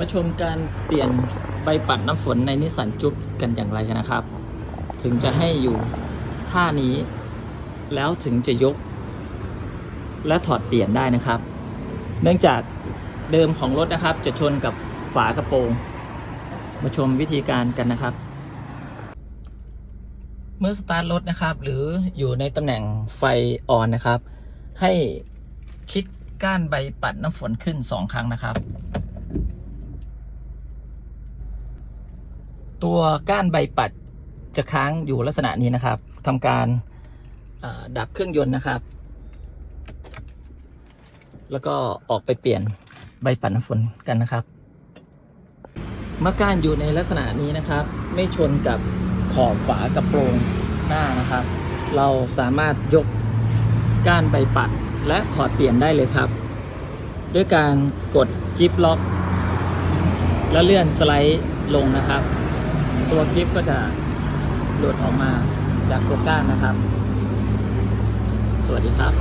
มาชมการเปลี่ยนใบปัดน้ำฝนในนิสสันจุ๊บกันอย่างไรกันนะครับ ถึงจะให้อยู่ท่านี้ แล้วถึงจะยก และถอดเปลี่ยนได้นะครับ เนื่องจากเดิมของรถนะครับ จะชนกับฝากระโปรง มาชมวิธีการกันนะครับ เมื่อสตาร์ทรถนะครับ หรืออยู่ในตำแหน่งไฟออนนะครับ ให้คลิกก้านใบปัดน้ำฝนขึ้นสองครั้งนะครับ ตัวก้านใบปัดจะค้างอยู่ลักษณะนี้นะครับทำการดับเครื่องยนต์นะครับ แล้วก็ออกไปเปลี่ยนใบปัดน้ำฝนกันนะครับ เมื่อก้านอยู่ในลักษณะนี้นะครับ ไม่ชนกับขอบฝากระโปรงหน้านะครับ เราสามารถยกก้านใบปัดและถอดเปลี่ยนได้เลยครับ ด้วยการกดกิฟล็อก แล้วเลื่อนสไลด์ลงนะครับ ตัวกิฟก็จะหลุดออกมาจากตัวก้านนะครับ สวัสดีครับ